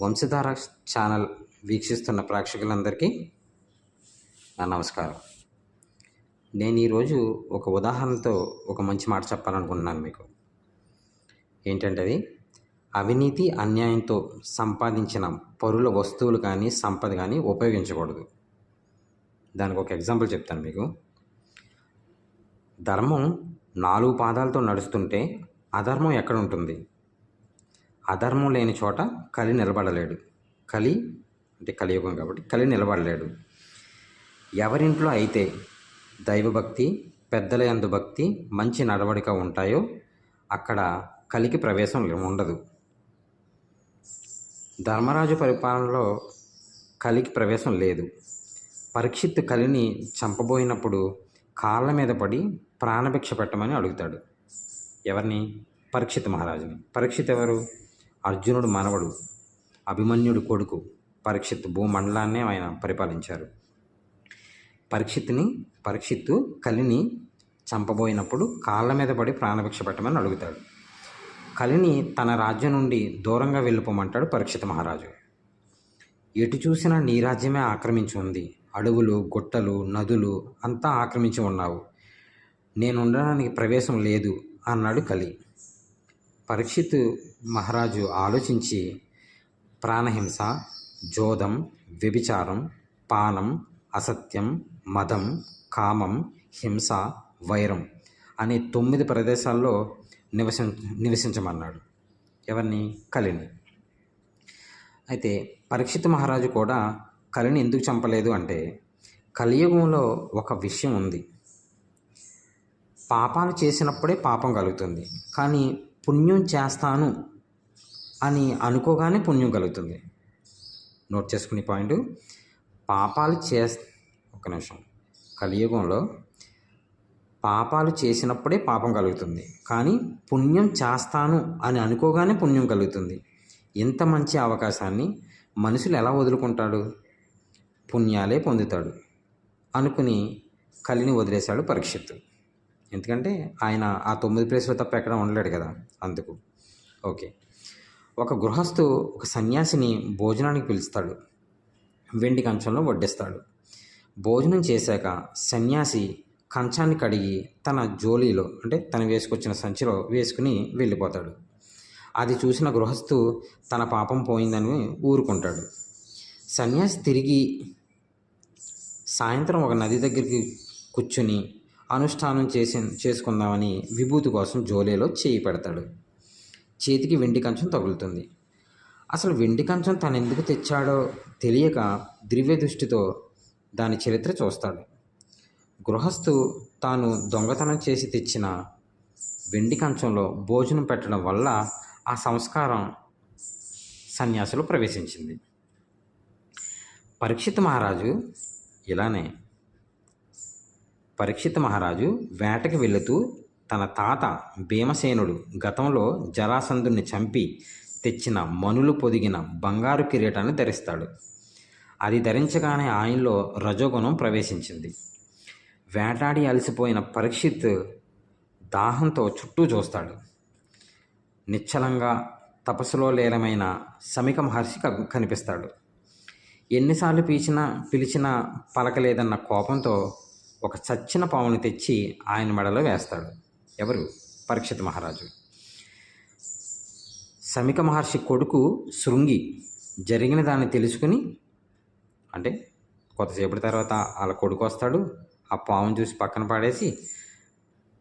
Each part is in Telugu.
వంశధార ఛానల్ వీక్షిస్తున్న ప్రేక్షకులందరికీ నా నమస్కారం. నేను ఈరోజు ఒక ఉదాహరణతో ఒక మంచి మాట చెప్పాలనుకుంటున్నాను మీకు. ఏంటంటే అది? అవినీతి అన్యాయంతో సంపాదించిన పరుల వస్తువులు కానీ సంపద కానీ ఉపయోగించకూడదు. దానికి ఒక ఎగ్జాంపుల్ చెప్తాను మీకు. ధర్మం నాలుగు పాదాలతో నడుస్తుంటే అధర్మం ఎక్కడ ఉంటుంది? అధర్మం లేని చోట కలి నిలబడలేడు. కలి అంటే కలియుగం కాబట్టి కలి నిలబడలేడు. ఎవరింట్లో అయితే దైవభక్తి పెద్దల యందు భక్తి మంచి నడవడిక ఉంటాయో అక్కడ కలికి ప్రవేశం ఉండదు. ధర్మరాజు పరిపాలనలో కలికి ప్రవేశం లేదు. పరీక్షిత్ కలిని చంపబోయినప్పుడు కాళ్ళ మీద పడి ప్రాణభిక్ష పెట్టమని అడుగుతాడు. ఎవరిని? పరీక్షిత్ మహారాజుని. పరీక్షిత్ ఎవరు అర్జునుడు మనవడు అభిమన్యుడు కొడుకు పరీక్షిత్ భూమండలాన్నే ఆయన పరిపాలించారు. పరీక్షిత్ని పరీక్షిత్తు కలిని చంపబోయినప్పుడు కాళ్ళ మీద పడి ప్రాణభిక్ష పెట్టమని అడుగుతాడు. కలిని తన రాజ్యం నుండి దూరంగా వెళ్ళిపోమంటాడు పరీక్షిత మహారాజు. ఎటు చూసినా నీ రాజ్యమే ఆక్రమించి ఉంది. అడవులు గుట్టలు నదులు అంతా ఆక్రమించి ఉన్నావు. నేను ఉండడానికి ప్రవేశం లేదు అన్నాడు కలి పరీక్షిత్ మహారాజు ఆలోచించి ప్రాణహింస జోదం వ్యభిచారం పానం అసత్యం మదం కామం హింస వైరం అనే తొమ్మిది ప్రదేశాల్లో నివసి నివసించమన్నాడు. ఎవరిని? కలిని అయితే పరీక్షిత్ మహారాజు కూడా కలిని ఎందుకు చంపలేదు అంటే కలియుగంలో ఒక విషయం ఉంది. పాపాలు చేసినప్పుడే పాపం కలుగుతుంది. కానీ పుణ్యం చేస్తాను అని అనుకోగానే పుణ్యం కలుగుతుంది. నోట్ చేసుకునే పాయింట్ పాపాలు చే ఒక నిమిషం. కలియుగంలో పాపాలు చేసినప్పుడే పాపం కలుగుతుంది. కానీ పుణ్యం చేస్తాను అని అనుకోగానే పుణ్యం కలుగుతుంది. ఇంత మంచి అవకాశాన్ని మనుషులు ఎలా వదులుకుంటాడు? పుణ్యాలే పొందుతాడు. అనుకుని కలిని వదిలేశాడు పరీక్షిత్తు. ఎందుకంటే ఆయన ఆ తొమ్మిది ప్లేస్లో తప్ప ఎక్కడ ఉండలేడు కదా అందుకు. ఓకే. ఒక గృహస్థు ఒక సన్యాసిని భోజనానికి పిలుస్తాడు. వెండి కంచంలో వడ్డిస్తాడు. భోజనం చేశాక సన్యాసి కంచాన్ని కడిగి తన జోలీలో అంటే తను వేసుకొచ్చిన సంచిలో వేసుకుని వెళ్ళిపోతాడు. అది చూసిన గృహస్థు తన పాపం పోయిందని ఊరుకుంటాడు. సన్యాసి తిరిగి సాయంత్రం ఒక నది దగ్గరికి కూర్చుని అనుష్ఠానం చేసి చేసుకుందామని విభూతి కోసం జోలేలో చేయి పెడతాడు. చేతికి వెండి కంచం తగులుతుంది. అసలు వెండి కంచం తను ఎందుకు తెచ్చాడో తెలియక దివ్య దృష్టితో దాని చరిత్ర చూస్తాడు. గృహస్థు తాను దొంగతనం చేసి తెచ్చిన వెండి కంచంలో భోజనం పెట్టడం వల్ల ఆ సంస్కారం సన్యాసులు ప్రవేశించింది. పరీక్షిత్ మహారాజు ఇలానే పరీక్షిత్ మహారాజు వేటకి వెళుతూ తన తాత భీమసేనుడు గతంలో జరాసంధుని చంపి తెచ్చిన మనులు పొదిగిన బంగారు కిరీటాన్ని ధరిస్తాడు. అది ధరించగానే ఆయనలో రజోగుణం ప్రవేశించింది. వేటాడి అలసిపోయిన పరీక్షిత్ దాహంతో చుట్టూ చూస్తాడు. నిశ్చలంగా తపస్సులో లీలమైన సమిక మహర్షి కనిపిస్తాడు. ఎన్నిసార్లు పిలిచినా పిలిచినా పలకలేదన్న కోపంతో ఒక చచ్చిన పాముని తెచ్చి ఆయన మెడలో వేస్తాడు. ఎవరు? పరీక్షిత మహారాజు. సమిక మహర్షి కొడుకు శృంగి జరిగిన దాన్ని తెలుసుకుని అంటే కొద్దిసేపటి తర్వాత వాళ్ళ కొడుకు వస్తాడు ఆ పావును చూసి పక్కన పాడేసి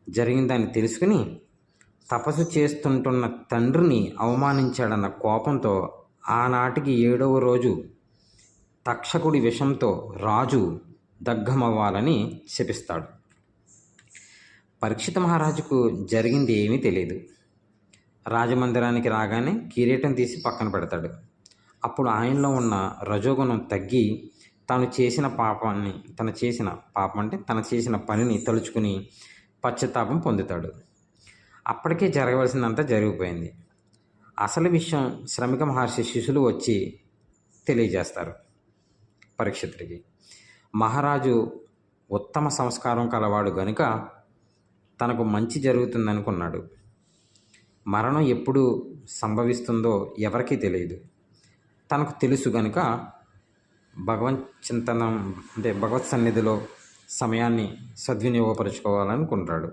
జరిగిన దాన్ని తెలుసుకుని తపస్సు చేస్తుంటున్న తండ్రిని అవమానించాడన్న కోపంతో ఆనాటికి ఏడవ రోజు తక్షకుడి విషంతో రాజు దగ్గమవ్వాలని శపిస్తాడు. పరీక్షిత మహారాజుకు జరిగింది ఏమీ తెలియదు. రాజమందిరానికి రాగానే కిరీటం తీసి పక్కన పెడతాడు. అప్పుడు ఆయనలో ఉన్న రజోగుణం తగ్గి తాను చేసిన పాపాన్ని తను చేసిన పాపం అంటే తను చేసిన పనిని తలుచుకుని పశ్చాత్తాపం పొందుతాడు. అప్పటికే జరగవలసిందంతా జరిగిపోయింది. అసలు విషయం శ్రమిక మహర్షి శిష్యులు వచ్చి తెలియజేస్తారు. పరీక్షితుడికి మహారాజు ఉత్తమ సంస్కారం కలవాడు గనుక తనకు మంచి జరుగుతుందనుకున్నాడు. మరణం ఎప్పుడు సంభవిస్తుందో ఎవరికీ తెలియదు. తనకు తెలుసు కనుక భగవత్ చింతనం అంటే భగవత్ సన్నిధిలో సమయాన్ని సద్వినియోగపరచుకోవాలనుకుంటాడు.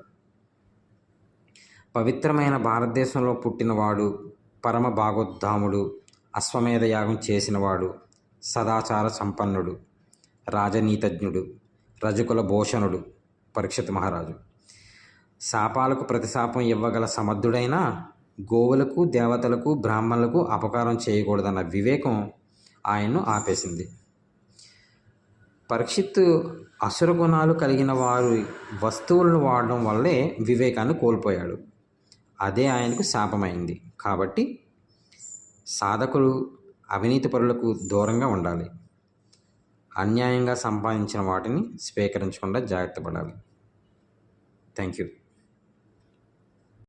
పవిత్రమైన భారతదేశంలో పుట్టినవాడు పరమ భాగోద్ధాముడు అశ్వమేధ యాగం చేసినవాడు సదాచార సంపన్నుడు. రాజనీతజ్ఞుడు రజకుల భూషణుడు పరీక్షిత్ మహారాజు. శాపాలకు ప్రతిశాపం ఇవ్వగల సమర్థుడైన గోవులకు దేవతలకు బ్రాహ్మణులకు అపకారం చేయకూడదన్న వివేకం ఆయన్ను ఆపేసింది. పరీక్షిత్ అసుర గుణాలు కలిగిన వారు వస్తువులను వాడడం వల్లే వివేకాన్ని కోల్పోయాడు. అదే ఆయనకు శాపమైంది. కాబట్టి సాధకులు అవినీతి పరులకు దూరంగా ఉండాలి. అన్యాయంగా సంపాదించిన వాటిని స్వీకరించకుండా జాగ్రత్త పడాలి. Thank you